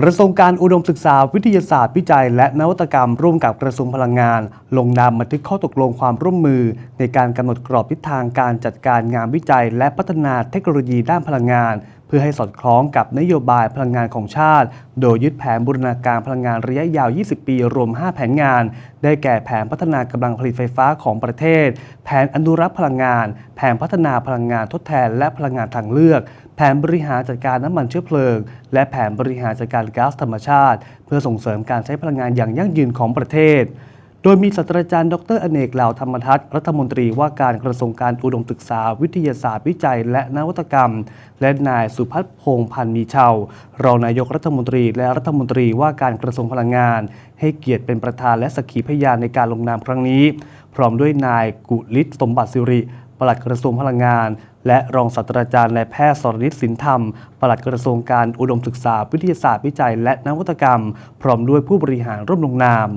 กระทรวงการอุดมศึกษาวิทยาศาสตร์วิจัย และนวัตกรรมร่วมกับกระทรวงพลังงาน ลงนามบันทึกข้อตกลงความร่วมมือ ในการกำหนดกรอบทิศทางการจัดการงานวิจัย และพัฒนาเทคโนโลยีด้านพลังงาน เพื่อให้สอดคล้องกับนโยบายพลังงานของชาติ โดยยึดแผนบูรณาการพลังงานระยะยาว 20 ปี รวม 5 แผนงาน ได้แก่แผนพัฒนากำลังผลิตไฟฟ้าของประเทศ แผนอนุรักษ์พลังงาน แผนพัฒนาพลังงานทดแทน และพลังงานทางเลือก แผนบริหารจัดการน้ำมันเชื้อเพลิง และแผนบริหารจัดการก๊าซธรรมชาติ เพื่อส่งเสริมการใช้พลังงานอย่างยั่งยืนของประเทศ ดยมีศาสตราจารย์ ดรอเนกเหล่าธรรมทัศน์รัฐมนตรีว่าการกระทรวงการอุดมศึกษา วิทยาศาสตร์วิจัย และนวัตกรรม และนายสุพัฒน์พงษ์พันธ์มีเชารองนายกรัฐมนตรี และรัฐมนตรีว่าการกระทรวงพลังงาน ให้เกียรติเป็นประธานและสักขีพยานในการลงนามครั้งนี้ พร้อมด้วยนายกุลิศสมบัติสิริปลัดกระทรวงพลังงาน และรองศาสตราจารย์นายแพทย์สรณิตสินธรรม ปลัดกระทรวงการอุดมศึกษา วิทยาศาสตร์วิจัย และนวัตกรรม พร้อมด้วยผู้บริหารร่วมลงนาม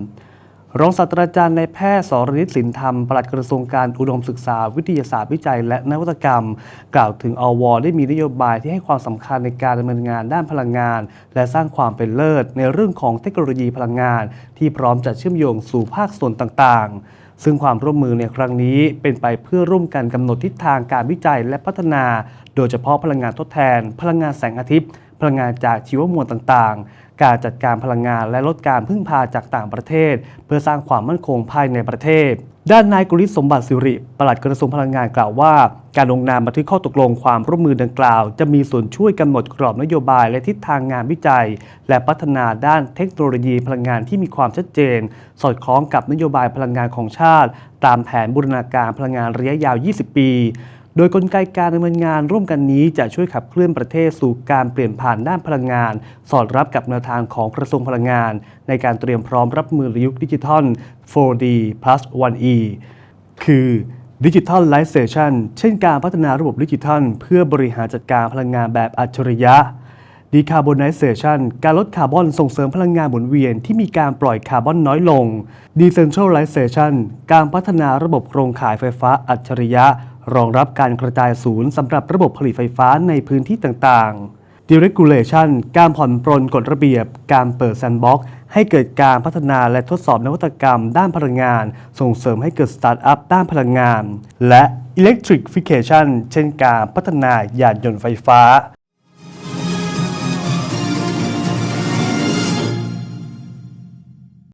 รองศาสตราจารย์ในแพทย์สรณิตสินธรรม ปลัดกระทรวงการอุดมศึกษา วิทยาศาสตร์วิจัย และนวัตกรรม กล่าวถึงอวได้มีนโยบายที่ให้ความสำคัญในการดำเนินงานด้านพลังงาน และสร้างความเป็นเลิศ ในเรื่องของเทคโนโลยีพลังงาน ที่พร้อมจะเชื่อมโยงสู่ภาคส่วนต่างๆซึ่งความร่วมมือในครั้งนี้เป็นไปเพื่อร่วมกันกำหนดทิศทางการวิจัยและพัฒนา โดยเฉพาะพลังงานทดแทน พลังงานแสงอาทิตย์ พลังงานจากชีวมวลต่างๆ การจัดการพลังงานและลดการพึ่งพาจากต่างประเทศ เพื่อสร้างความมั่นคงภายในประเทศ ด้านนายกุลิศสมบัติสิริ ปลัดกระทรวงพลังงานกล่าวว่า การลงนามบันทึกข้อตกลงความร่วมมือดังกล่าว จะมีส่วนช่วยกำหนดกรอบนโยบายและทิศทางงานวิจัย และพัฒนาด้านเทคโนโลยีพลังงานที่มีความชัดเจน สอดคล้องกับนโยบายพลังงานของชาติ ตามแผนบูรณาการพลังงานระยะยาว 20 ปี โดยกลไกการดำเนินงานร่วมกันนี้จะช่วยขับเคลื่อนประเทศสู่การเปลี่ยนผ่านด้านพลังงาน สอดรับกับแนวทางของกระทรวงพลังงาน ในการเตรียมพร้อมรับมือยุคดิจิทัล 4D plus 1E คือดิจิทัลไลเซชันเช่นการพัฒนาระบบดิจิทัล เพื่อบริหารจัดการพลังงานแบบอัจฉริยะ Decarbonization การลดคาร์บอนส่งเสริมพลังงานหมุนเวียนที่มีการปล่อยคาร์บอนน้อยลง Decentralization การพัฒนาระบบโครงข่ายไฟฟ้าอัจฉริยะ รองรับการกระจายศูนย์สำหรับระบบผลิตไฟฟ้าในพื้นที่ต่างๆ Deregulation การผ่อนปรนกฎระเบียบ การเปิดแซนด์บ็อกซ์ให้เกิดการพัฒนาและทดสอบนวัตกรรมด้านพลังงาน ส่งเสริมให้เกิดสตาร์ทอัพด้านพลังงาน และ Electrification เช่นการพัฒนายานยนต์ไฟฟ้า